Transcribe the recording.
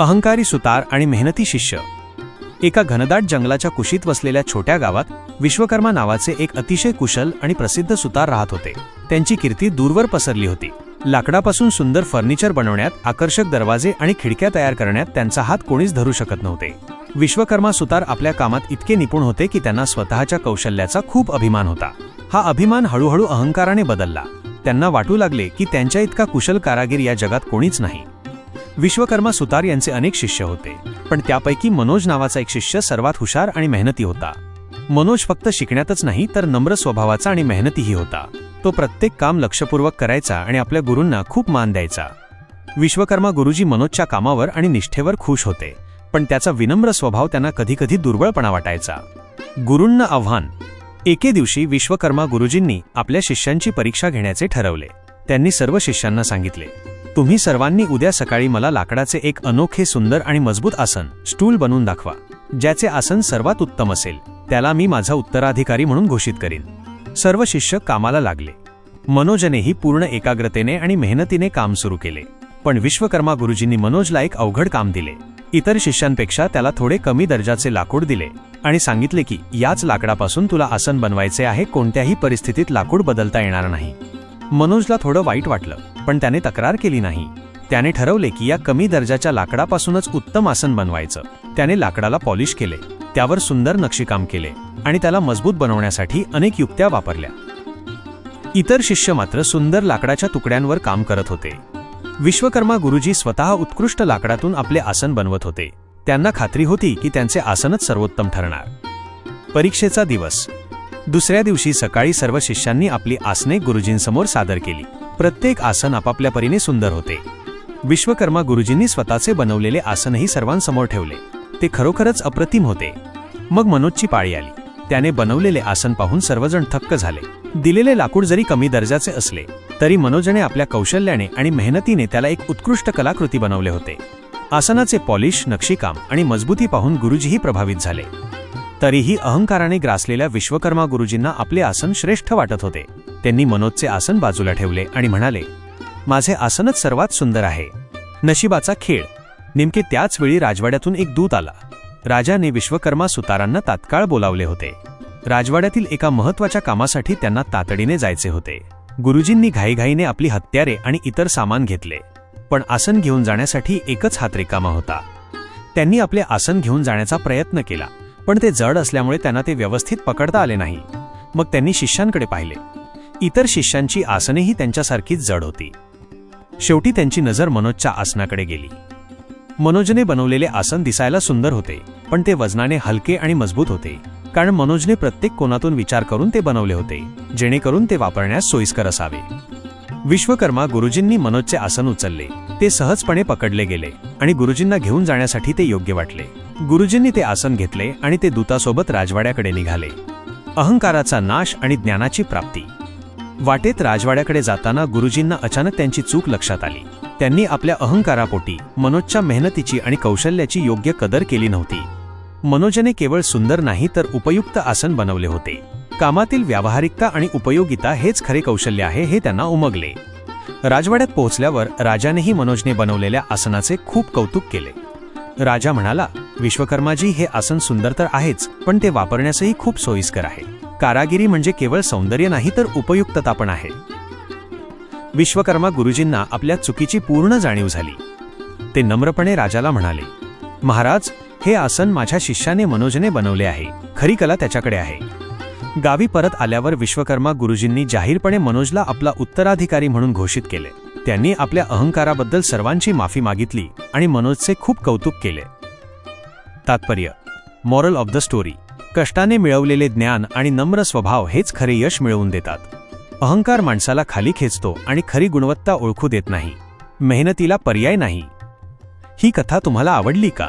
अहंकारी सुतार आणि मेहनती शिष्य. एका घनदाट जंगलाच्या कुशीत वसलेल्या छोट्या गावात विश्वकर्मा नावाचे एक अतिशय कुशल आणि प्रसिद्ध सुतार राहत होते. त्यांची कीर्ती दूरवर पसरली होती. लाकडापासून सुंदर फर्निचर बनवण्यात आकर्षक दरवाजे आणि खिडक्या तयार करण्यात त्यांचा हात कोणीच धरू शकत नव्हते. विश्वकर्मा सुतार आपल्या कामात इतके निपुण होते की त्यांना स्वतःच्या कौशल्याचा खूप अभिमान होता. हा अभिमान हळूहळू अहंकाराने बदलला. त्यांना वाटू लागले की त्यांच्या इतका कुशल कारागीर या जगात कोणीच नाही. विश्वकर्मा सुतार यांचे अनेक शिष्य होते पण त्यापैकी मनोज नावाचा एक शिष्य सर्वात हुशार आणि मेहनती होता. मनोज फक्त शिकण्यातच नाही तर नम्र स्वभावाचा आणि मेहनतीही होता. तो प्रत्येक काम लक्षपूर्वक करायचा आणि आपल्या गुरूंना खूप मान द्यायचा. विश्वकर्मा गुरुजी मनोजच्या कामावर आणि निष्ठेवर खुश होते पण त्याचा विनम्र स्वभाव त्यांना कधीकधी दुर्बळपणा वाटायचा. गुरूंना आव्हान एके दिवशी विश्वकर्मा गुरुजींनी आपल्या शिष्यांची परीक्षा घेण्याचे ठरवले. त्यांनी सर्व शिष्यांना सांगितले तुम्ही सर्वांनी उद्या सकाळी मला लाकडाचे एक अनोखे सुंदर आणि मजबूत आसन स्टूल बनवून दाखवा ज्याचे आसन सर्वात उत्तम असेल. त्याला मी माझा उत्तराधिकारी म्हणून घोषित करीन. सर्व शिष्य कामाला लागले. मनोजनेही पूर्ण एकाग्रतेने आणि मेहनतीने काम सुरू केले. पण विश्वकर्मा गुरुजींनी मनोजला एक अवघड काम दिले. इतर शिष्यांपेक्षा त्याला थोडे कमी दर्जाचे लाकूड दिले. आणि सांगितले की याच लाकडापासून तुला आसन बनवायचे आहे कोणत्याही परिस्थितीत लाकूड बदलता येणार नाही. मनोजला थोडं वाईट वाटलं पण त्याने तक्रार केली नाही. त्याने ठरवले की या कमी दर्जाच्या लाकडापासूनच उत्तम आसन बनवायचं. त्याने लाकडाला पॉलिश केले त्यावर सुंदर नक्षीकाम केले आणि त्याला मजबूत बनवण्यासाठी अनेक युक्त्या वापरल्या. इतर शिष्य मात्र सुंदर लाकडाच्या तुकड्यांवर काम करत होते. विश्वकर्मा गुरुजी स्वतः उत्कृष्ट लाकडातून आपले आसन बनवत होते. त्यांना खात्री होती की त्यांचे आसनच सर्वोत्तम ठरणार. परीक्षेचा दिवस. दुसऱ्या दिवशी सकाळी सर्व शिष्यांनी आपली आसने गुरुजींसमोर सादर केली. प्रत्येक आसन आपापल्या परीने सुंदर होते. विश्वकर्मा गुरुजींनी स्वतःचे बनवलेले आसनही सर्वांसमोर ठेवले. ते खरोखरच अप्रतिम होते. मग मनोजची पाळी आली. त्याने बनवलेले आसन पाहून सर्वजण थक्क झाले. दिलेले लाकूड जरी कमी दर्जाचे असले तरी मनोजने आपल्या कौशल्याने आणि मेहनतीने त्याला एक उत्कृष्ट कलाकृती बनवले होते. आसनाचे पॉलिश नक्षीकाम आणि मजबूती पाहून गुरुजीही प्रभावित झाले. तरीही अहंकाराने ग्रासलेल्या विश्वकर्मा गुरुजींना आपले आसन श्रेष्ठ वाटत होते. त्यांनी मनोजचे आसन बाजूला ठेवले आणि म्हणाले माझे आसनच सर्वात सुंदर आहे. नशिबाचा खेळ. नेमके त्याच वेळी राजवाड्यातून एक दूत आला. राजाने विश्वकर्मा सुतारांना तात्काळ बोलावले होते. राजवाड्यातील एका महत्त्वाच्या कामासाठी त्यांना तातडीने जायचे होते. गुरुजींनी घाईघाईने आपली हत्यारे आणि इतर सामान घेतले. पण आसन घेऊन जाण्यासाठी एकच हात रिकामा होता. त्यांनी आपले आसन घेऊन जाण्याचा प्रयत्न केला पण ते जड असल्यामुळे त्यांना ते व्यवस्थित पकडता आले नाही. मग त्यांनी शिष्यांकडे पाहिले. इतर शिष्यांची आसनेही त्यांच्यासारखीच जड होती. शेवटी त्यांची नजर मनोजच्या आसनाकडे गेली. मनोजने बनवलेले आसन दिसायला सुंदर होते पण ते वजनाने हलके आणि मजबूत होते कारण मनोजने प्रत्येक कोनातून विचार करून ते बनवले होते जेणेकरून ते वापरण्यास सोयीस्कर असावे. विश्वकर्मा गुरुजींनी मनोजचे आसन उचलले. ते सहजपणे पकडले गेले आणि गुरुजींना घेऊन जाण्यासाठी ते योग्य वाटले. गुरुजींनी ते आसन घेतले आणि ते दूतासोबत राजवाड्याकडे निघाले. अहंकाराचा नाश आणि ज्ञानाची प्राप्ती. वाटेत राजवाड्याकडे जाताना गुरुजींना अचानक त्यांची चूक लक्षात आली. त्यांनी आपल्या अहंकारापोटी मनोजच्या मेहनतीची आणि कौशल्याची योग्य कदर केली नव्हती. मनोजने केवळ सुंदर नाही तर उपयुक्त आसन बनवले होते. कामातील व्यावहारिकता आणि उपयोगिता हेच खरे कौशल्य आहे हे त्यांना उमगले. राजवाड्यात पोहोचल्यावर राजानेही मनोजने बनवलेल्या आसनाचे खूप कौतुक केले. राजा म्हणाला विश्वकर्माजी हे आसन सुंदर तर आहेच पण ते वापरण्यासही खूप सोयीस्कर आहे. कारागिरी म्हणजे केवळ सौंदर्य नाही तर उपयुक्तता पण आहे. विश्वकर्मा गुरुजींना आपल्या चुकीची पूर्ण जाणीव झाली. ते नम्रपणे राजाला म्हणाले महाराज हे आसन माझ्या शिष्याने मनोजने बनवले आहे खरी कला त्याच्याकडे आहे. गावी परत आल्यावर विश्वकर्मा गुरुजींनी जाहीरपणे मनोजला आपला उत्तराधिकारी म्हणून घोषित केले. त्यांनी आपल्या अहंकाराबद्दल सर्वांची माफी मागितली आणि मनोजचे खूप कौतुक केले. तात्पर्य मॉरल ऑफ द स्टोरी कष्टाने मिळवलेले ज्ञान आणि नम्र स्वभाव हेच खरे यश मिळवून देतात. अहंकार माणसाला खाली खेचतो आणि खरी गुणवत्ता ओळखू देत नाही. मेहनतीला पर्याय नाही. ही कथा तुम्हाला आवडली का?